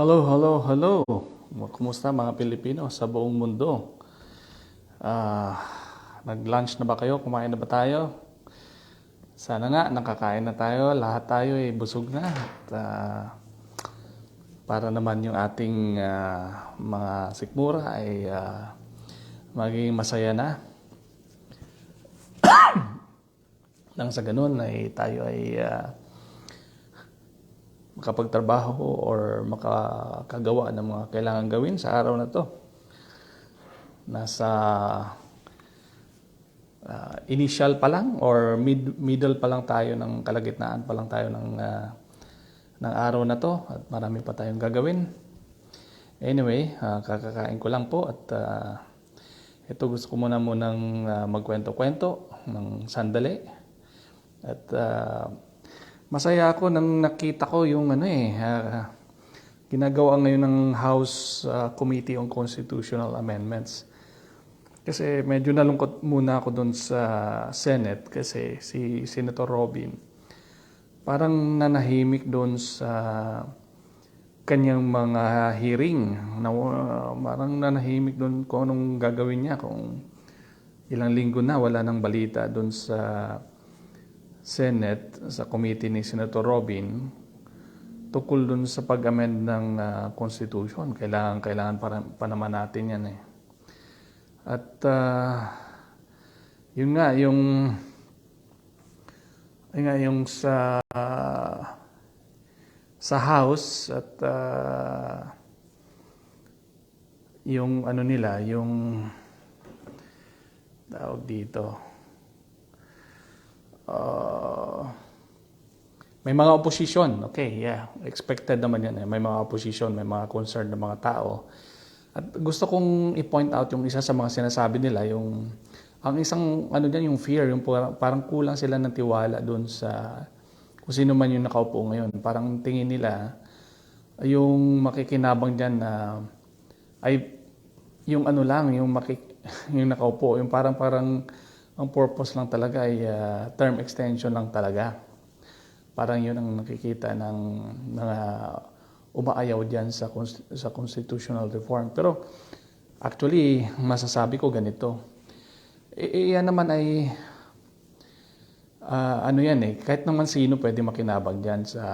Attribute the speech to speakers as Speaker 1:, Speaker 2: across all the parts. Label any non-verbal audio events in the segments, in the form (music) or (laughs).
Speaker 1: Hello, hello, hello. Kumusta mga Pilipino sa buong mundo? Ah, nag-lunch na ba kayo? Kumain na ba tayo? Sana nga nakakain na tayo. Lahat tayo ay busog na. At, ah, para naman yung ating ah, mga sikmura ay ah, maging masaya na. (coughs) Nang sa ganun ay tayo ay ah, makapagtrabaho or makakagawa ng mga kailangan gawin sa araw na to. Nasa ah, initial pa lang or mid, middle pa lang tayo ng kalagitnaan pa lang tayo ng ah, ng araw na to at marami pa tayong gagawin. Anyway, ah, kakakain ko lang po at ah, ito gusto ko muna munang ah, magkwento-kwento ng sandali. At ah, Masaya ako nang nakita ko yung ano eh, ah, ginagawa ngayon ng House ah, Committee on Constitutional Amendments. Kasi medyo nalungkot muna ako doon sa Senate kasi si Senator Robin parang nanahimik doon sa kanyang mga hearing. Na, parang nanahimik doon kung anong gagawin niya kung ilang linggo na wala nang balita doon sa Senate sa committee ni Senator Robin tukol dun sa pag-amend ng ah, Constitution. Kailangan, kailangan pa, pa naman natin yan eh. At ah, yun nga, yung yun nga, yung sa sa House at ah, yung ano nila, yung tawag dito, Uh, may mga opposition, okay, yeah. Expected naman yan. Eh. May mga opposition, may mga concerned na mga tao. At gusto kong i-point out yung isa sa mga sinasabi nila, yung ang isang ano diyan yung fear, yung parang, kulang sila ng tiwala doon sa kung sino man yung nakaupo ngayon. Parang tingin nila yung makikinabang diyan na ay yung ano lang, yung makik, (laughs) yung nakaupo, yung parang parang ang purpose lang talaga ay ah, term extension lang talaga. Parang yun ang nakikita ng mga umaayaw diyan sa sa constitutional reform. Pero actually, masasabi ko ganito. I- yan naman ay ah, ano yan eh, kahit naman sino pwede makinabang diyan sa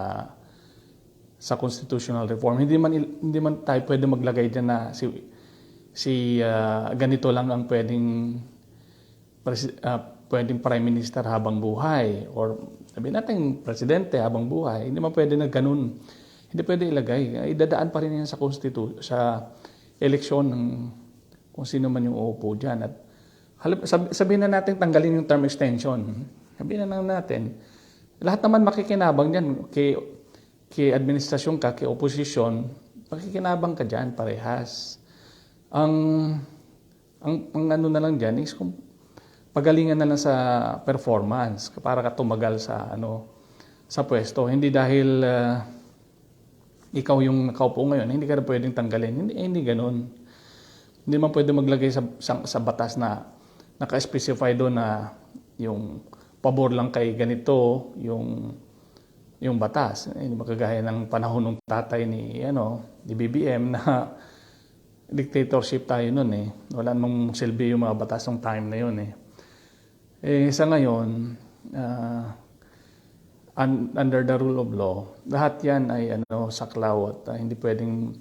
Speaker 1: sa constitutional reform. Hindi man hindi man tayo pwede maglagay diyan na si si ah, ganito lang ang pwedeng presi- ah, pwedeng prime minister habang buhay or sabihin natin presidente habang buhay. Hindi man pwede na ganun. Hindi pwede ilagay. Idadaan pa rin yan sa constitu sa eleksyon ng kung sino man yung uupo dyan. At halip, sab- sabihin na natin tanggalin yung term extension. Sabihin na natin. Lahat naman makikinabang dyan. Kay, kay administrasyon ka, kay oposisyon, makikinabang ka dyan parehas. Ang, ang, ang ano na lang dyan is kung pagalingan na lang sa performance para ka tumagal sa ano sa pwesto. Hindi dahil ah, ikaw yung nakaupo ngayon, hindi ka na pwedeng tanggalin. Hindi, eh, hindi ganun. Hindi man pwede maglagay sa, sa, sa batas na naka-specify doon na yung pabor lang kay ganito, yung yung batas. Eh, makagaya ng panahon ng tatay ni ano, ni BBM na (laughs) dictatorship tayo noon eh. Wala namang silbi yung mga batas ng time na yun eh. Eh, sa ngayon, ah, un- under the rule of law, lahat yan ay ano, saklaw at ah, hindi pwedeng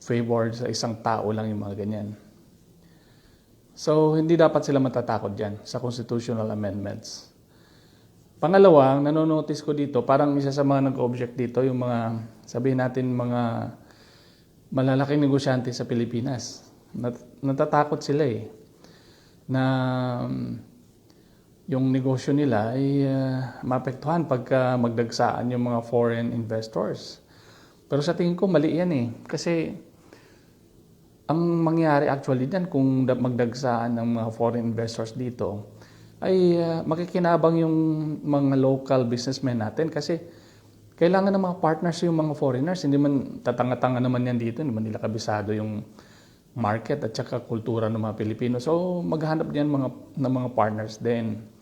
Speaker 1: favored sa isang tao lang yung mga ganyan. So, hindi dapat sila matatakot dyan sa constitutional amendments. Pangalawa, ang nanonotice ko dito, parang isa sa mga nag-object dito, yung mga, sabihin natin, mga malalaking negosyante sa Pilipinas. Nat- natatakot sila eh, na um, yung negosyo nila ay uh, maapektuhan pagka magdagsaan yung mga foreign investors. Pero sa tingin ko, mali yan eh. Kasi ang mangyari actually dyan kung da- magdagsaan ng mga foreign investors dito, ay uh, makikinabang yung mga local businessmen natin kasi kailangan ng mga partners yung mga foreigners. Hindi man tatanga-tanga naman yan dito, hindi man nila kabisado yung market at saka kultura ng mga Pilipino. So maghanap diyan mga ng mga partners din.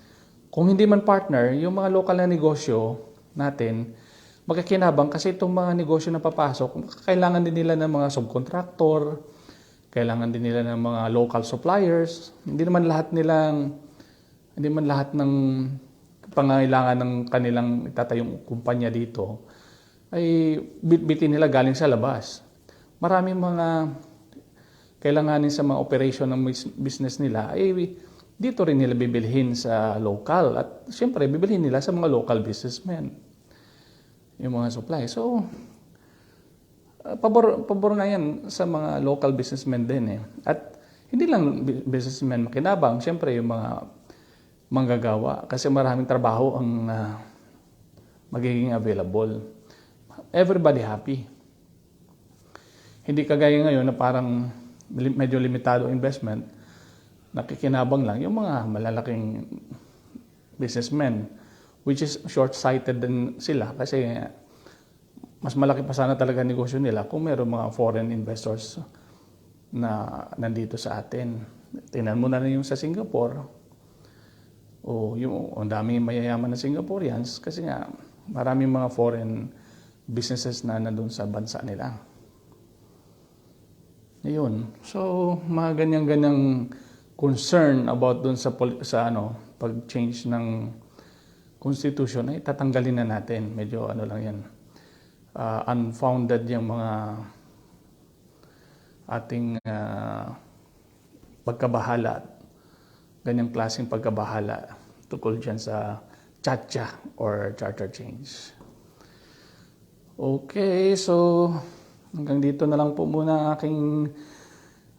Speaker 1: Kung hindi man partner, yung mga local na negosyo natin magkakinabang kasi itong mga negosyo na papasok, kailangan din nila ng mga subcontractor, kailangan din nila ng mga local suppliers. Hindi naman lahat nilang, hindi man lahat ng pangangailangan ng kanilang itatayong kumpanya dito ay bitbitin nila galing sa labas. Maraming mga kailanganin sa mga operation ng business nila ay dito rin nila bibilhin sa local at siyempre bibilhin nila sa mga local businessmen yung mga supply. So, uh, pabor, pabor na yan sa mga local businessmen din eh. At hindi lang bu- businessmen makinabang, siyempre yung mga manggagawa kasi maraming trabaho ang ah, magiging available. Everybody happy. Hindi kagaya ngayon na parang medyo limitado investment, nakikinabang lang yung mga malalaking businessmen which is short-sighted din sila kasi mas malaki pa sana talaga negosyo nila kung meron mga foreign investors na nandito sa atin. Tingnan mo na rin yung sa Singapore. O yung ang daming mayayaman na Singaporeans kasi nga maraming mga foreign businesses na nandun sa bansa nila. Ayun. So, mga ganyan-ganyang concern about dun sa, sa ano, pag-change ng constitution ay tatanggalin na natin. Medyo ano lang yan. ah, unfounded yung mga ating ah, pagkabahala. Ganyang klaseng pagkabahala tungkol dyan sa chacha or charter change. Okay, so hanggang dito na lang po muna aking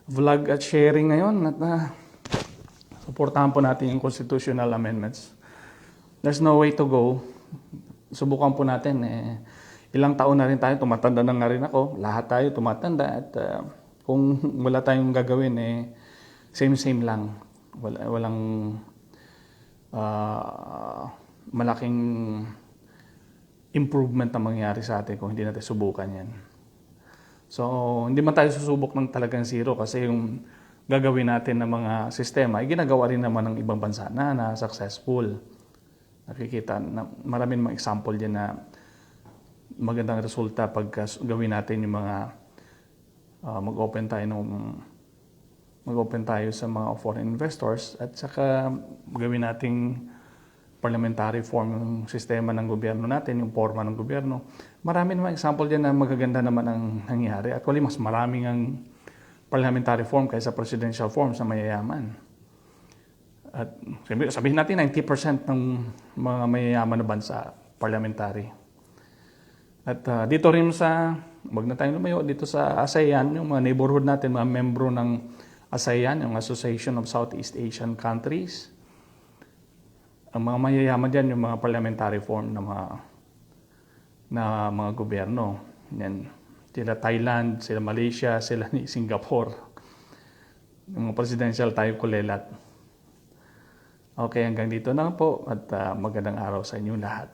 Speaker 1: vlog at sharing ngayon at uh, suportahan po natin yung constitutional amendments. There's no way to go. Subukan po natin eh ilang taon na rin tayo, tumatanda na nga rin ako. Lahat tayo tumatanda at uh, kung wala tayong gagawin eh same-same lang. Wala, walang ah, malaking improvement na mangyari sa atin kung hindi natin subukan yan. So, hindi man tayo susubok ng talagang zero kasi yung gagawin natin ng mga sistema, ay ginagawa rin naman ng ibang bansa na na successful. Nakikita, na, maraming mga example dyan na magandang resulta pag gawin natin yung mga ah, mag-open tayo ng mag-open tayo sa mga foreign investors at saka gawin nating parliamentary form ng sistema ng gobyerno natin, yung forma ng gobyerno. Marami naman example dyan na magaganda naman ang nangyari. Actually, mas maraming ang parliamentary form kaysa presidential form sa mayayaman. At sabi- sabihin natin 90% ng mga mayayaman na bansa parliamentary. At ah, dito rin sa, wag na tayong lumayo, dito sa ASEAN, yung mga neighborhood natin, mga membro ng ASEAN, yung Association of Southeast Asian Countries, ang mga mayayaman dyan, yung mga parliamentary form na mga, na mga gobyerno. Yan. Sila Thailand, sila Malaysia, sila ni Singapore. Yung mga presidential tayo kulelat. Okay, hanggang dito na po at ah, magandang araw sa inyo lahat.